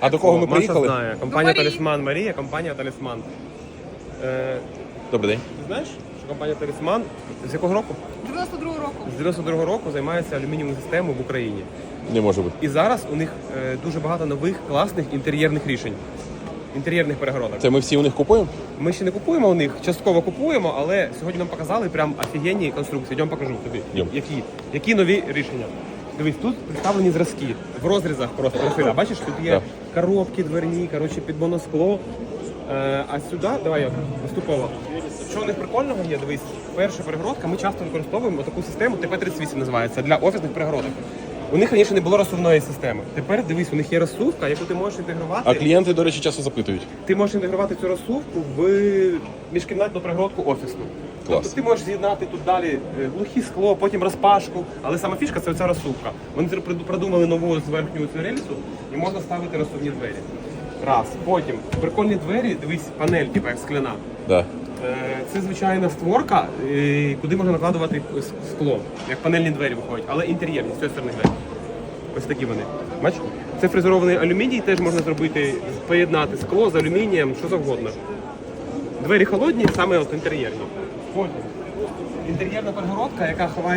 А до кого ми Маша приїхали? знає. Компанія До Марії. Талісман Марія, компанія Талісман. Е, Добрий день. ти знаєш, що компанія Талісман з якого року? 92 року. З 92-го року займається алюмінієвою системою в Україні. Не може бути. І зараз у них е, дуже багато нових класних інтер'єрних рішень. Інтер'єрних перегородок. Це ми всі у них купуємо? Ми ще не купуємо у них, частково купуємо, але сьогодні нам показали прям офігенні конструкції. Йдемо покажу тобі. Йдем. Які, які нові рішення. Дивись, тут представлені зразки в розрізах просто профіля. Бачиш, тут є Да. коробки дверні, коротше, під моноскло. Е, а сюди, давай я поступово. Що у них прикольного є, дивись, перша перегородка, ми часто використовуємо таку систему, ТП-38 називається, для офісних перегородок. У них раніше не було розсувної системи. Тепер дивись, у них є розсувка, яку ти можеш інтегрувати. А клієнти, до речі, часто запитують. Ти можеш інтегрувати цю розсувку в міжкімнатну перегородку офісну. Клас. Тобто ти можеш з'єднати тут далі е, глухі скло, потім розпашку, але сама фішка це оця розсувка. Вони зр- приду- продумали нову з верхнього цю рельсу і можна ставити розсувні двері. Раз. Потім прикольні двері, дивись, панель, типу як скляна. Да. Е, Це звичайна створка, е, куди можна накладувати скло, як панельні двері виходять, але інтер'єрні, з цієї сторони двері. Ось такі вони. Бачиш? Це фрезерований алюміній, теж можна зробити, поєднати скло з алюмінієм, що завгодно. Двері холодні, саме от інтер'єрні. Інтер'єрна перегородка, яка ховається.